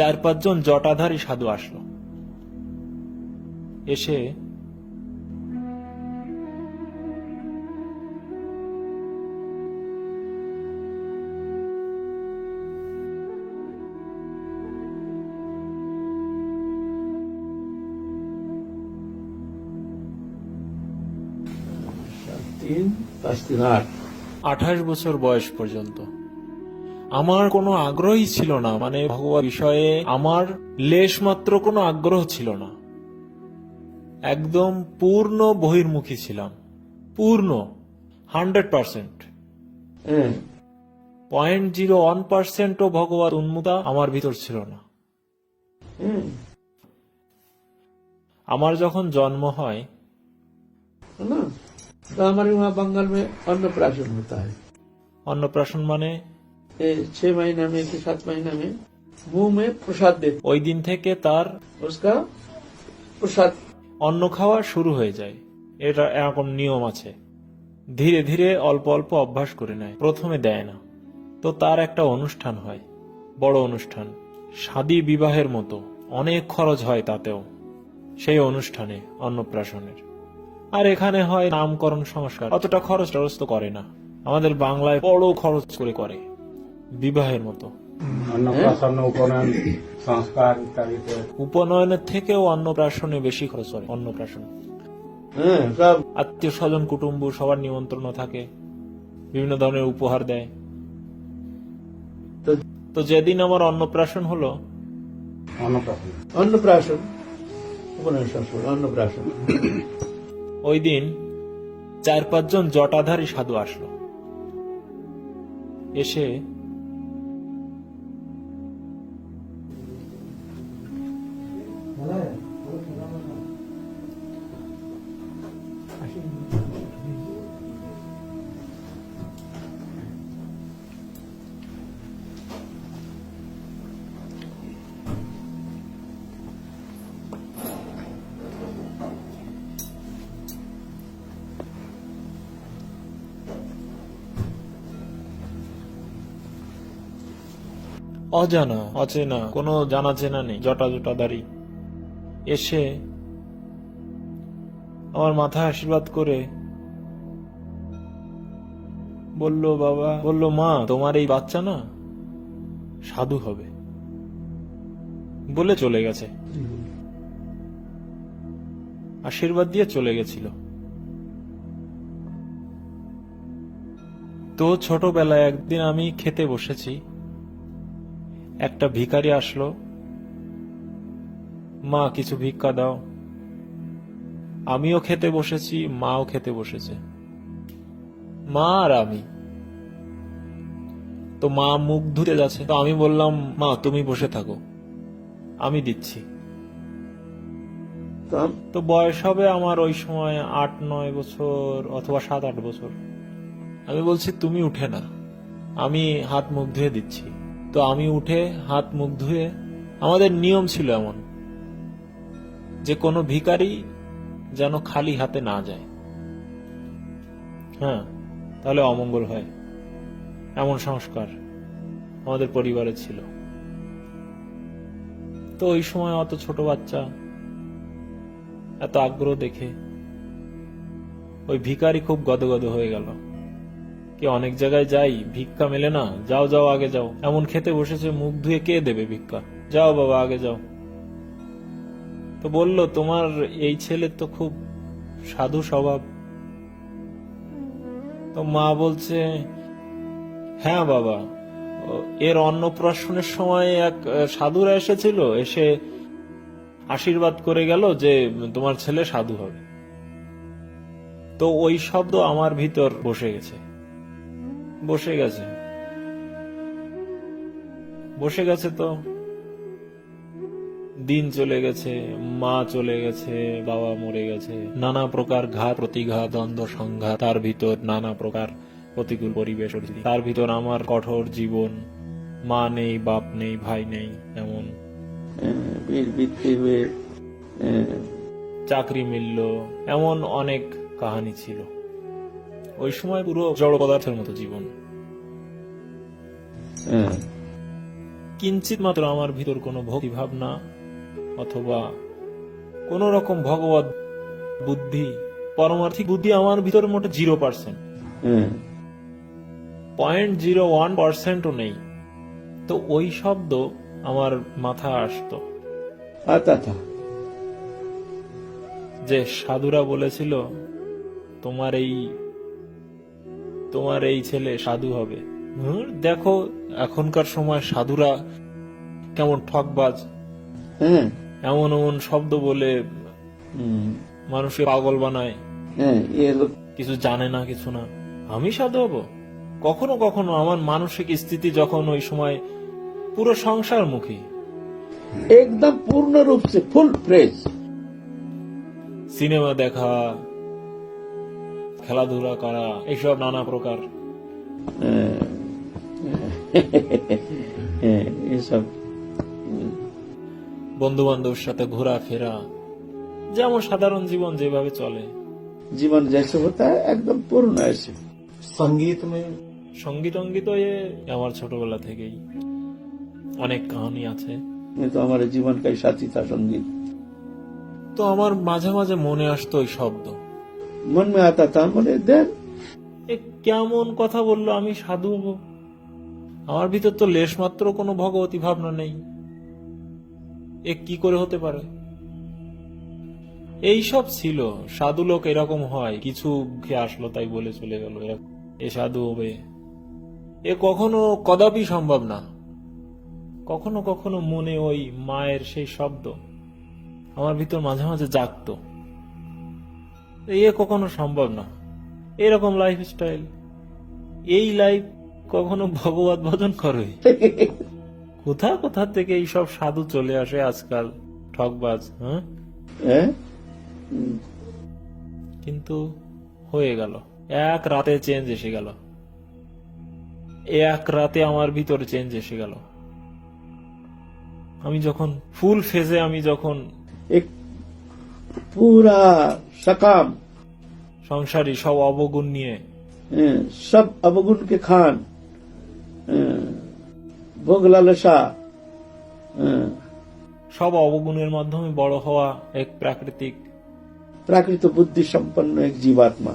চার পাঁচজন জটাধারী সাধু আসলো। এসে তিন পাঁচ তিন আট। আঠাশ বছর বয়স পর্যন্ত। আমার কোনো আগ্রহই ছিল না মানে ভগবান বিষয়ে আমার লেশ মাত্র কোনো আগ্রহ ছিল না। একদম পূর্ণ বহির্মুখী ছিলাম। পূর্ণ hundred percent. Point zero one পার্সেন্টও ভগবান উন্মুতা আমার ভিতর ছিল না। আমার যখন জন্ম হয় না আমার অন্নপ্রাশন হয় অন্নপ্রাশন মানে छह महीना में कि सात महीना में मुंह में प्रसाद देते ওই দিন থেকে তার उसका प्रसाद অন্ন খাওয়া শুরু হয়ে যায় এটা এরকম নিয়ম আছে ধীরে ধীরে অল্প অল্প অভ্যাস করে নেয় প্রথমে দেয় না তো তার একটা অনুষ্ঠান হয় বড় অনুষ্ঠান শাদী বিবাহের মতো অনেক খরচ হয় তাতেও সেই অনুষ্ঠানে অন্নপ্রাশনের আর এখানে হয় নামকরণ সংস্কার অতটা খরচ টরচ তো করে না আমাদের বাংলায় বড় খরচ করে করে বিবাহের মতো। উপনয়নের থেকেও অন্নপ্রাশনে বেশি খরচ হয় অন্নপ্রাশন। আত্মীয় স্বজন কুটুম্ব সবার নিমন্ত্রণ থাকে বিভিন্ন ধরনের উপহার দেয়। তো যেদিন আমার অন্নপ্রাশন হলো ওই দিন চার পাঁচজন জটাধারী সাধু আসলো। এসে অজানা, অচেনা, কোনো জানা চেনা নেই, জটা জটাধারী এসে আমার মাথায় আশীর্বাদ করে বলল, বাবা, বলল, মা, তোমার এই বাচ্চা না সাধু হবে। বলে চলে গেছে। আশীর্বাদ দিয়ে চলে গেছিল। তো ছোটবেলায় একদিন আমি খেতে বসেছি। একটা ভিখারি আসলো। মা কিছু ভিক্ষা দাও। আমিও খেতে বসেছি মাও খেতে বসেছে। মা আর আমি। তো মা মুখ ধুতে যাচ্ছে। তো আমি বললাম মা তুমি বসে থাকো। আমি দিচ্ছি। তো বয়স হবে আমার ওই সময় আট নয় বছর অথবা সাত আট বছর। আমি বলছি তুমি উঠে না আমি হাত মুখ ধুয়ে দিচ্ছি। তো আমি উঠে হাত মুখ ধুয়ে, আমাদের নিয়ম ছিল এমন, যে কোনো ভিখারি যেন খালি হাতে না যায়। হ্যাঁ তাহলে অমঙ্গল হয়। এমন সংস্কার আমাদের পরিবারে ছিল। তো ওই সময় অত ছোট বাচ্চা, এত আগ্রহ দেখে ওই ভিখারি খুব গদগদ হয়ে গেল। কি অনেক জায়গায় যাই, ভিক্ষা মেলে না। যাও যাও, আগে যাও। এমন খেতে বসেছে, মুখ ধুয়ে কে দেবে ভিক্ষা? যাও, বাবা, আগে যাও। তো বলল, তোমার এই ছেলের তো খুব সাধু স্বভাব। তো মা বলছে হ্যাঁ বাবা। এর অন্নপ্রাশনের সময় এক সাধুরা এসেছিল। এসে আশীর্বাদ করে গেল যে, তোমার ছেলে সাধু হবে। তো ওই শব্দ আমার ভিতর বসে গেছে। বসে গেছে। বসে গেছে তো। দিন চলে গেছে মা চলে গেছে বাবা মরে গেছে। নানা প্রকার ঘা প্রতিঘা দ্বন্দ্ব সংঘাত তার ভিতর নানা প্রকার প্রতিকূল পরিবেশ তার ভিতর আমার কঠোর জীবন মা নেই বাপ নেই ভাই নেই এমন। চাকরি মিলল এমন অনেক কাহানি ছিল। ওই সময় পুরো জড় পদার্থের মতো জীবন। কিঞ্চিত মাত্র আমার ভিতর কোনো ভক্তি ভাবনা অথবা কোন রকম ভগবত বুদ্ধি পরমার্থিক বুদ্ধি আমার ভিতর মোটে zero percent point zero one পার্সেন্টও নেই। তো ওই শব্দ আমার মাথা আসতো। আচ্ছা, আচ্ছা। যে সাধুরা বলেছিল তোমার এই তোমার এই ছেলে সাধু হবে। দেখো এখনকার সময় সাধুরা কেমন ঠকবাজ। হুম। এমন এমন শব্দ বলে মানুষকে পাগল বানায়। হ্যাঁ, কিছু জানে না কিছু না। আমি সাধু হব? কখনো কখনো আমার মানসিক স্থিতি যখন ওই সময় পুরো সংসার মুখী। একদম পূর্ণ রূপ ফুল ফ্রেশ সিনেমা দেখা খেলাধুলা করা এইসব নানা প্রকার। হ্যাঁ। ये सब বন্ধু বান্ধবের সাথে ঘোরাফেরা যেমন সাধারণ জীবন যেভাবে চলে जीवन जैसे होता है एकदम पूर्ण ऐसे संगीत में সঙ্গীত অঙ্গীত এ আমার ছোটবেলা থেকেই অনেক কাহিনী আছে ये तो हमारे जीवन का ही साथी था संगीत তো আমার মাঝে মাঝে মনে আসতো ওই শব্দ मन में आता था बोले देर এ কেমন কথা বললো আমি সাধু হব আমার ভিতর তো লেশ মাত্র কোনো ভগবতী ভাবনা নেই। এ কি করে হতে পারে? এই সব ছিল। সাধু লোক এরকম হয়, কিছু খেয়ে আসলো তাই বলে চলে গেল। এ সাধু হবে। এ কখনো কদাপি সম্ভব না। কখনো কখনো মনে ওই মায়ের সেই শব্দ আমার ভিতর মাঝে মাঝে জাগতো। এ কখনো সম্ভব না। এরকম লাইফ স্টাইল এই লাইফ কখনো ভগবত ভজন করে? কোথা কোথা থেকে এইসব সাধু চলে আসে আজকাল? ঠকবাজ হ্যাঁ? কিন্তু হয়ে গেল। এক রাতে চেঞ্জ এসে গেল। এক রাতে আমার ভিতরে চেঞ্জ এসে গেল। আমি যখন ফুল ফেজে আমি যখন পুরা সকাম। সংসারী সব অবগুণ নিয়ে সব অবগুণকে খান। ভোগলাল হ্যাঁ। সব অবগুণের মাধ্যমে বড় হওয়া এক প্রাকৃতিক। প্রাকৃত বুদ্ধি সম্পন্ন এক জীবাত্মা।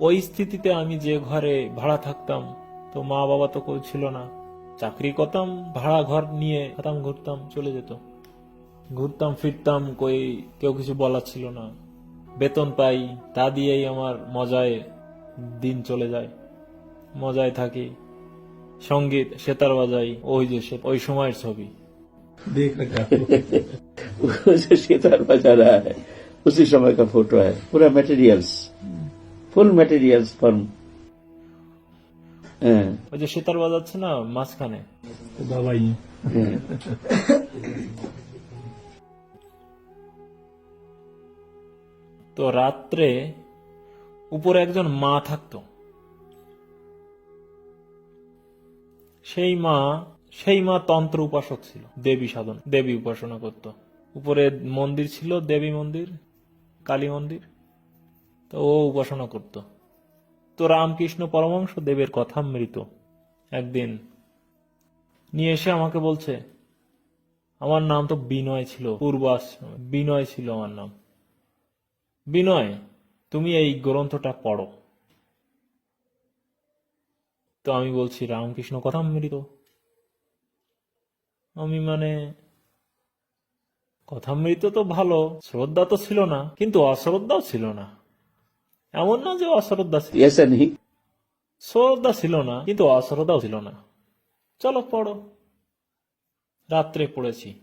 ওই স্থিতিতে আমি যে ঘরে ভাড়া থাকতাম তো মা বাবা তো কেউ ছিল না। চাকরি করতাম ভাড়া ঘর নিয়ে খতাম ঘুরতাম চলে যেত। ঘুরতাম ফিরতাম কই কেউ কিছু বলা ছিল না। বেতন পাই তা দিয়েই আমার মজায় দিন চলে যায়। মজায় থাকি। সংগীত সেতার বাজাই ওই যে ওই সময়ের ছবি। সেতার বাজা রা উসি সময় কা ফোটো হ্যাঁ পুরা মেটেরিয়ালস ফুল ম্যাটেরিয়ালস ফর্ম ওই যে সেতার বাজাচ্ছে না মাঝখানে। বাবাই। হ্যাঁ। তো রাত্রে উপরে একজন মা থাকতো। সেই মা সেই মা তন্ত্র উপাসক ছিল। দেবী সাধন, দেবী উপাসনা করত। উপরে মন্দির ছিল, দেবী মন্দির, কালী মন্দির। তো ও উপাসনা করত। তো রামকৃষ্ণ পরমংশ দেবের কথা মৃত। একদিন নিয়ে এসে আমাকে বলছে, আমার নাম তো বিনয় ছিল, পূর্বাস, বিনয় ছিল আমার নাম। বিনয়, তুমি এই গ্রন্থটা পড়ো। তো আমি বলছি রামকৃষ্ণ কথামৃত আমি মানে কথা মৃত তো ভালো শ্রদ্ধা তো ছিল না কিন্তু অশ্রদ্ধাও ছিল না। এমন না যে অশ্রদ্ধা শ্রদ্ধা ছিল না কিন্তু অশ্রদ্ধাও ছিল না। চলো পড়ো। রাত্রে পড়েছি।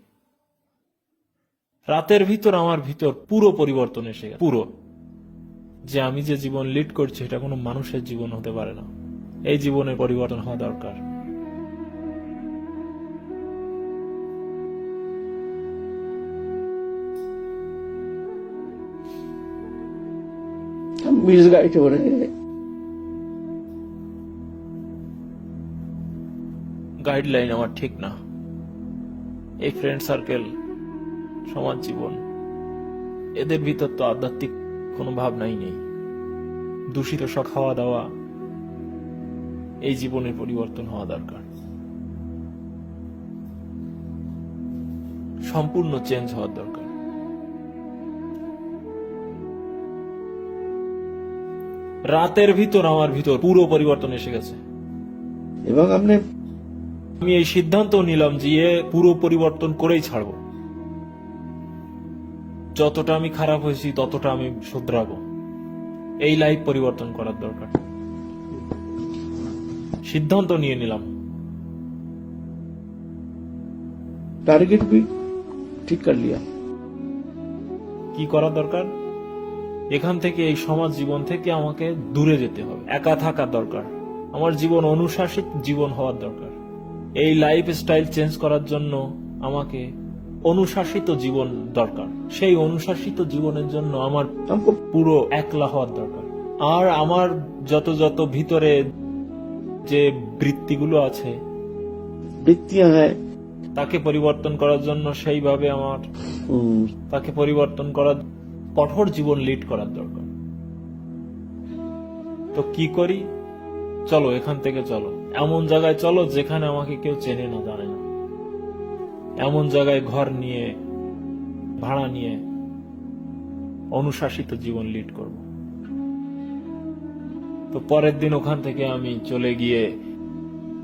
রাতের ভিতর আমার ভিতর পুরো পরিবর্তন এসে পুরো। যে আমি যে জীবন লিড করছি এটা কোনো মানুষের জীবন হতে পারে না। এই জীবনের পরিবর্তন হওয়া দরকার। গাইডলাইন আমার ঠিক না। এই ফ্রেন্ড সার্কেল সমাজ জীবন এদের ভিতর তো আধ্যাত্মিক কোনো ভাবনাই নেই। দূষিত সব খাওয়া দাওয়া এই জীবনের পরিবর্তন হওয়া দরকার। সম্পূর্ণ চেঞ্জ হওয়া দরকার। রাতের ভিতর আমার ভিতর পুরো পরিবর্তন এসে গেছে। এবং আপনি আমি এই সিদ্ধান্ত নিলাম যে পুরো পরিবর্তন করেই ছাড়ব। যতটা আমি খারাপ হয়েছি ততটা আমি শুধরাবো। এই লাইফ পরিবর্তন করার দরকার। সিদ্ধান্ত নিয়ে নিলাম टारगेट भी ठीक कर लिया কি করা দরকার এখান থেকে এই সমাজ জীবন থেকে আমাকে দূরে যেতে হবে একা থাকা দরকার আমার জীবন অনুশাসিত জীবন হওয়ার দরকার এই লাইফ স্টাইল চেঞ্জ করার জন্য আমাকে অনুশাসিত জীবন দরকার সেই অনুশাসিত জীবনের জন্য আমার हमको পুরো একলা হওয়ার দরকার আর আমার যত যত ভিতরে যে বৃত্তিগুলো আছে বৃত্তি হ্যাঁ। তাকে পরিবর্তন করার জন্য সেইভাবে আমার তাকে পরিবর্তন করার কঠোর জীবন লিড করার দরকার। তো কি করি? চলো এখান থেকে চলো। এমন জায়গায় চলো যেখানে আমাকে কেউ চেনে না জানে না। এমন জায়গায় ঘর নিয়ে ভাড়া নিয়ে অনুশাসিত জীবন লিড করব। তো পরের দিন ওখান থেকে আমি চলে গিয়ে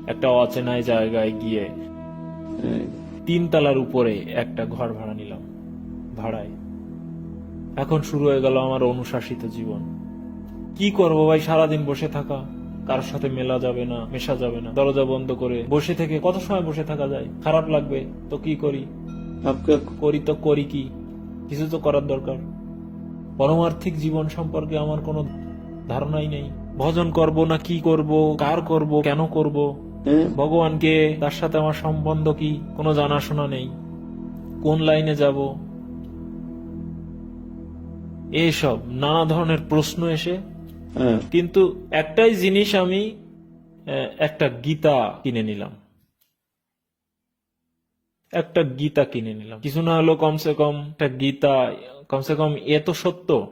একটা অচেনায় জায়গায় গিয়ে তিনতলার উপরে একটা ঘর ভাড়া নিলাম ভাড়ায়। এখন শুরু হয়ে গেল আমার অনুশাসিত জীবন। কি করব ভাই? সারাদিন বসে থাকা কারোর সাথে মেলা যাবে না মেশা যাবে না দরজা বন্ধ করে বসে থেকে কত সময় বসে থাকা যায়? খারাপ লাগবে তো কি করি? করি তো করি কি? কিছু তো করার দরকার। পরমার্থিক জীবন সম্পর্কে আমার কোনো ধারণাই নেই। ভজন করব না কি করব? কার করব? কেন করব? ভগবানকে তার সাথে আমার সম্বন্ধ কি? কোনো জানাশোনা নেই। কোন লাইনে যাব? এইসব নানা ধরনের প্রশ্ন এসে। কিন্তু একটাই জিনিস আমি একটা গীতা কিনে নিলাম। একটা গীতা কিনে নিলাম। কিছু না হলো কমসে কম একটা গীতা কমসে কম এ তো সত্য।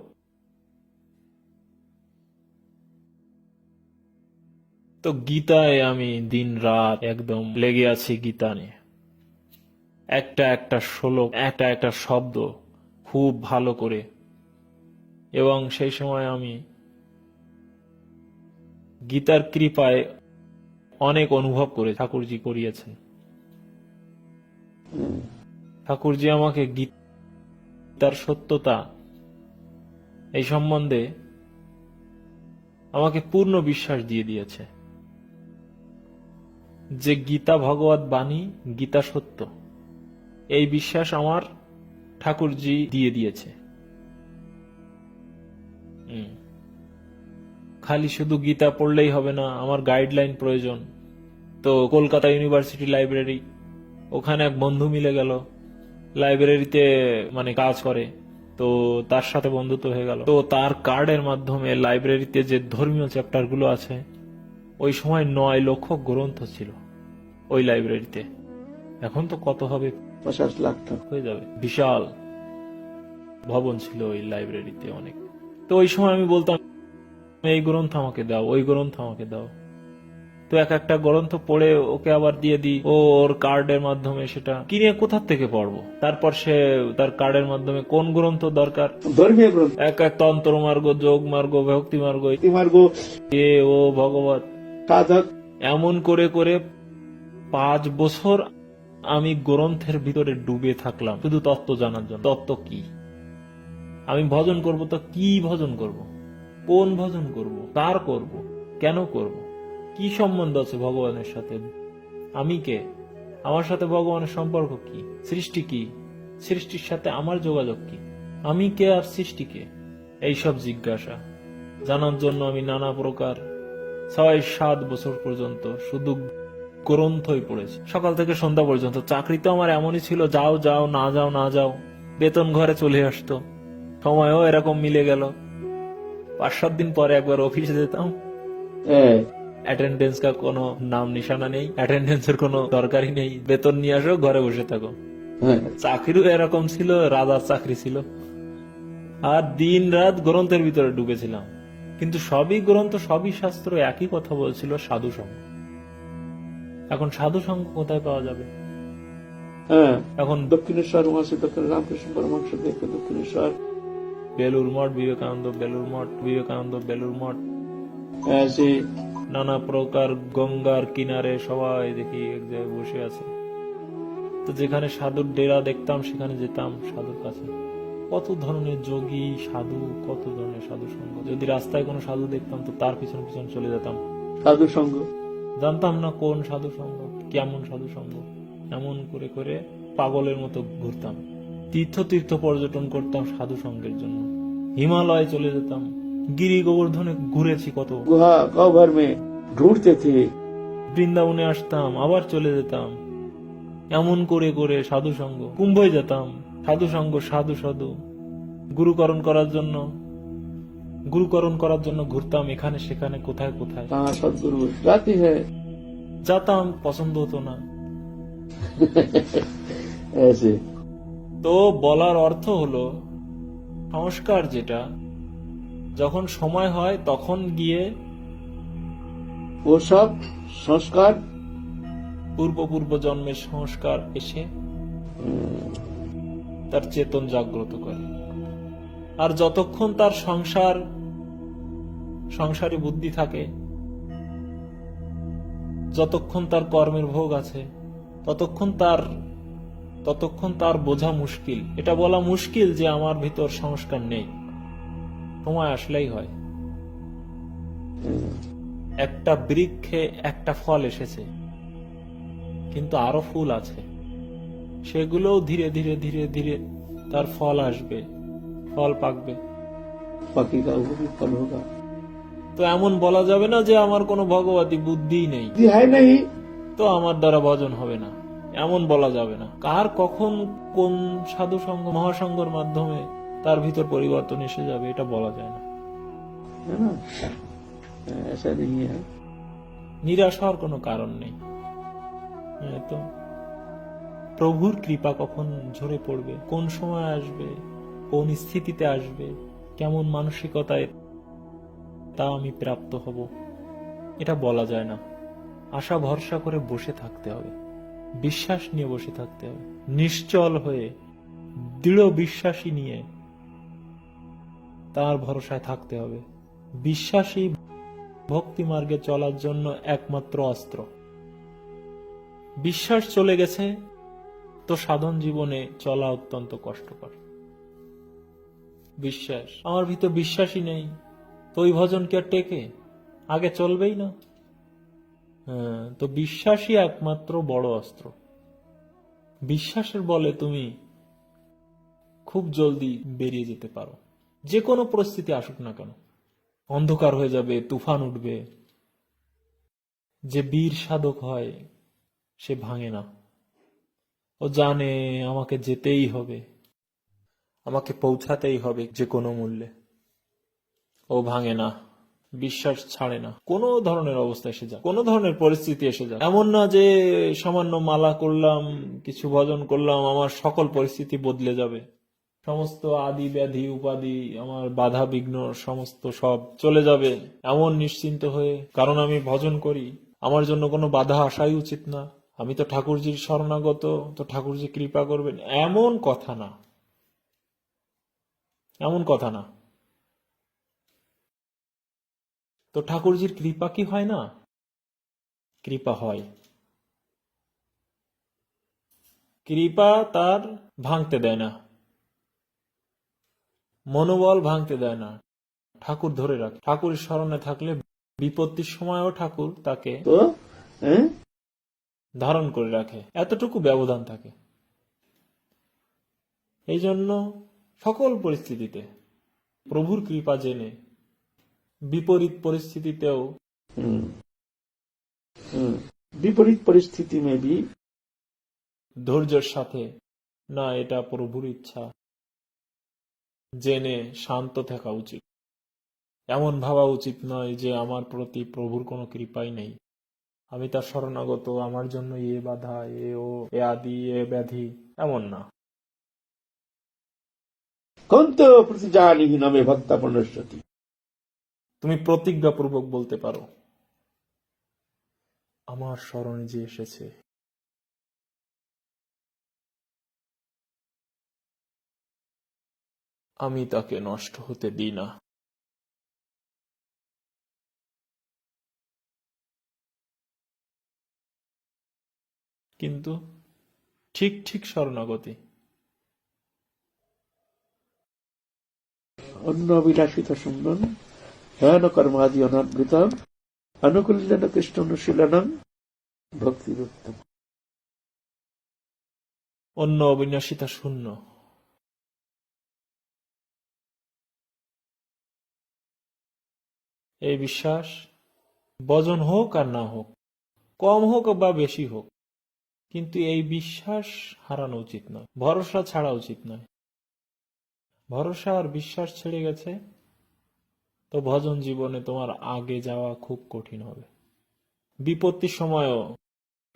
তো গীতায় আমি দিন রাত একদম লেগে আছি গীতা নিয়ে। একটা একটা শ্লোক, একটা একটা শব্দ খুব ভালো করে। এবং সেই সময় আমি গীতার কৃপায় অনেক অনুভব করে ঠাকুরজি করিয়েছেন। ঠাকুরজি আমাকে গীতার সত্যতা এই সম্বন্ধে আমাকে পূর্ণ বিশ্বাস দিয়ে দিয়েছে। যে গীতা ভগবত বাণী গীতা সত্য। এই বিশ্বাস আমার ঠাকুরজি দিয়ে দিয়েছে। খালি শুধু গীতা পড়লেই হবে না, আমার গাইডলাইন প্রয়োজন। তো কলকাতা ইউনিভার্সিটি লাইব্রেরি, ওখানে এক বন্ধু মিলে গেল। লাইব্রেরিতে মানে কাজ করে, তো তার সাথে বন্ধুত্ব হয়ে গেল। তো তার কার্ডের মাধ্যমে লাইব্রেরিতে যে ধর্মীয় চ্যাপ্টারগুলো আছে, ওই সময় নয় লক্ষ গ্রন্থ ছিল। ওই লাইব্রেরিতে এখন তো কত হবে? পঞ্চাশ লাখ টাকা। হয়ে যাবে। বিশাল ভবন ছিল ওই লাইব্রেরিতে অনেক। তো ওই সময় আমি বলতাম এই গ্রন্থ আমাকে দাও ওই গ্রন্থ আমাকে দাও। তো এক একটা গ্রন্থ পড়ে ওকে আবার দিয়ে দিই। ও ওর কার্ডের মাধ্যমে সেটা কিনে কোথা থেকে পড়ব? তারপর সে তার কার্ডের মাধ্যমে কোন গ্রন্থ দরকার? এক এক তন্ত্র মার্গ যোগ মার্গ ভক্তি মার্গ মার্গ। এ ও ভগবত। এমন করে করে পাঁচ বছর আমি গ্রন্থের ভিতরে ডুবে থাকলাম, শুধু তত্ত্ব জানার জন্য। তত্ত্ব কি? আমি ভজন করব তো কি ভজন করব? কোন ভজন করব? কার করব? কেন করব? কি সম্বন্ধ আছে ভগবানের সাথে? আমি কে? আমার সাথে ভগবানের সম্পর্ক কি? সৃষ্টি কি? সৃষ্টির সাথে আমার যোগাযোগ কি? আমি কে আর সৃষ্টি কে? এইসব জিজ্ঞাসা। জানার জন্য আমি নানা প্রকার, ছয় সাত বছর পর্যন্ত শুধু গ্রন্থই পড়েছি। সকাল থেকে সন্ধ্যা পর্যন্ত। চাকরি তো আমার এমনই ছিল যাও যাও না যাও না যাও। বেতন ঘরে চলে আসতো। সময়ও এরকম মিলে গেল। পাঁচ সাত দিন পরে একবার অফিসে যেতাম। অ্যাটেন্ডেন্স কা কোনো নাম নিশানা নেই অ্যাটেন্ডেন্সের কোনো দরকারই নেই। বেতন নিয়ে আসো ঘরে বসে থাকো। हैं, চাকরিও এরকম ছিল রাজার চাকরি ছিল। আর দিন রাত গ্রন্থের ভিতরে ডুবেছিলাম কিন্তু সবই গ্রন্থ সবই শাস্ত্র একই কথা বলছিল সাধু সঙ্গ এখন সাধু সংঘ কোথায় পাওয়া যাবে? হ্যাঁ। এখন দক্ষিণেশ্বর আছে দক্ষিণ রামকৃষ্ণ পরমহংস দেখবে দক্ষিণেশ্বর। বেলুর মঠ বিবেকানন্দ বেলুর মঠ বিবেকানন্দ বেলুর মঠ। হ্যাঁ, আছে নানা প্রকার গঙ্গার কিনারে সবাই দেখি এক জায়গায় বসে আছে। তো যেখানে সাধুর ডেরা দেখতাম সেখানে যেতাম সাধুর কাছে। কত ধরনের যোগী সাধু কত ধরনের সাধু সঙ্গ যদি রাস্তায় কোনো সাধু দেখতাম তো তার পিছন পিছন চলে যেতাম। সাধু সঙ্গ জানতাম না কোন সাধু সঙ্গ কেমন সাধু সঙ্গ এমন করে করে পাগলের মতো ঘুরতাম। তীর্থ তীর্থ পর্যটন করতাম সাধু সঙ্গের জন্য। হিমালয়ে চলে যেতাম। গিরি গোবর্ধনে ঘুরেছি কত। ঘুরতে বৃন্দাবনে আসতাম আবার চলে যেতাম। এমন করে করে সাধু সঙ্গ। কুম্ভয় যেতাম। সাধু সঙ্গ সাধু সাধু। গুরুকরণ করার জন্য গুরুকরণ করার জন্য ঘুরতাম এখানে সেখানে কোথায় কোথায়। যাতাম পছন্দ হতো না। তো বলার অর্থ হলো সংস্কার যেটা যখন সময় হয় তখন গিয়ে ওসব সংস্কার পূর্ব পূর্ব জন্মের সংস্কার এসে তার চেতন জাগ্রত করে। আর যতক্ষণ তার সংসার, সংসারে বুদ্ধি থাকে, যতক্ষণ তার কর্মের ভোগ আছে, ততক্ষণ তার ততক্ষণ তার বোঝা মুশকিল। এটা বলা মুশকিল যে আমার ভিতর সংস্কার নেই। সময় আসলেই হয়। একটা বৃক্ষে একটা ফল এসেছে, কিন্তু আরও ফুল আছে। সেগুলোও ধীরে ধীরে ধীরে ধীরে তার ফল আসবে। ফল পাকবে। ফল হোগা তো এমন বলা যাবে না যে আমার কোনো ভগবতী বুদ্ধি নেই নাই। তো আমার দ্বারা ভজন হবে না। এমন বলা যাবে না। কার কখন কোন সাধু সংঘ মহাসংঘর মাধ্যমে তার ভিতর পরিবর্তন এসে যাবে এটা বলা যায় না। নিরাশ হওয়ার কোনো কারণ নেই। হ্যাঁ, তো প্রভুর কৃপা কখন ঝরে পড়বে কোন সময় আসবে? কোন স্থিতিতে আসবে, কেমন মানসিকতায়, তা আমি প্রাপ্ত হব। এটা বলা যায় না। আশা ভরসা করে বসে থাকতে হবে। বিশ্বাস নিয়ে বসে থাকতে হবে। নিশ্চল হয়ে, দৃঢ় বিশ্বাসী নিয়ে তার ভরসায় থাকতে হবে। বিশ্বাসী ভক্তি মার্গে চলার জন্য একমাত্র অস্ত্র। বিশ্বাস চলে গেছে, তো সাধন জীবনে চলা অত্যন্ত কষ্টকর। বিশ্বাস। আমার ভিতর বিশ্বাসই নেই। তো ওই ভজন কি টেকে? আগে চলবেই না? হ্যাঁ তো বিশ্বাসই একমাত্র বড় অস্ত্র। বিশ্বাসের বলে তুমি খুব জলদি বেরিয়ে যেতে পারো। যে কোনো পরিস্থিতি আসুক না কেন। অন্ধকার হয়ে যাবে, তুফান উঠবে। যে বীর সাধক হয়, সে ভাঙে না। ও জানে আমাকে যেতেই হবে। আমাকে পৌঁছাতেই হবে যে কোনো মূল্যে। ও ভাঙে না, বিশ্বাস ছাড়ে না। কোনো ধরনের অবস্থা এসে যাক, কোনো ধরনের পরিস্থিতি এসে যায় এমন না যে সামান্য মালা করলাম, কিছু ভজন করলাম, আমার সকল পরিস্থিতি বদলে যাবে। সমস্ত আদি ব্যাধি, উপাধি, আমার বাধা বিঘ্ন, সমস্ত সব চলে যাবে। এমন নিশ্চিন্ত হয়ে, কারণ আমি ভজন করি, আমার জন্য কোনো বাধা আসাই উচিত না। আমি তো ঠাকুরজির শরণাগত, তো ঠাকুরজি কৃপা করবেন, এমন কথা না। এমন কথা না। তো ঠাকুরজির কৃপা কি হয় না? কৃপা হয়। কৃপা তার ভাঙতে দেয় না। মনোবল ভাঙতে দেয় না। ঠাকুর ধরে রাখে। ঠাকুরের স্মরণে থাকলে বিপত্তির সময়ও ঠাকুর তাকে ধারণ করে রাখে। এতটুকু ব্যবধান থাকে। এই জন্য সকল পরিস্থিতিতে প্রভুর কৃপা জেনে বিপরীত পরিস্থিতিতেও বিপরীত পরিস্থিতি মেবি ধৈর্যের সাথে না এটা প্রভুর ইচ্ছা জেনে শান্ত থাকা উচিত। এমন ভাবা উচিত নয় যে আমার প্রতি প্রভুর কোনো কৃপাই নেই। আমি তার শরণাগত আমার জন্য এ বাধা এ ও এ আদি এ ব্যাধি এমন না। তুমি প্রতিজ্ঞাপূর্বক বলতে পারো। আমার স্মরণে যে এসেছে। আমি তাকে নষ্ট হতে দিই না। কিন্তু ঠিক ঠিক স্বর্ণগতি অন্য অভিলাষিত সুন্দর হেয়ন কর্মাদি অনবৃতম অনুকূল্যন কৃষ্ণ অনুশীলনম ভক্তিরুত্তম। অন্য অবিনাশিতা শূন্য এই বিশ্বাস, বজন হোক আর না হোক, কম হোক বা বেশি হোক, কিন্তু এই বিশ্বাস হারানো উচিত নয়, ভরসা ছাড়া উচিত নয়। ভরসা আর বিশ্বাস ছেড়ে গেছে তো ভজন জীবনে তোমার আগে যাওয়া খুব কঠিন হবে। বিপত্তির সময়ও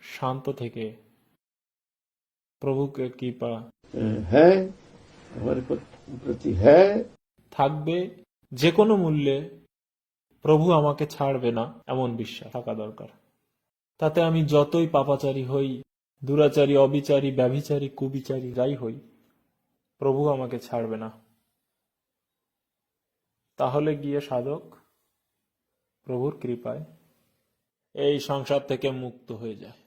শান্ত থেকে প্রভুকে কৃপা হ্যাঁ, হ্যাঁ। থাকবে যে কোনো মূল্যে প্রভু আমাকে ছাড়বে না এমন বিশ্বাস থাকা দরকার। তাতে আমি যতই পাপাচারী হই দুরাচারী অবিচারী ব্যভিচারী কুবিচারী যাই হই প্রভু আমাকে ছাড়বে না। তাহলে গিয়ে সাধক প্রভুর কৃপায় এই সংসার থেকে মুক্ত হয়ে যায়।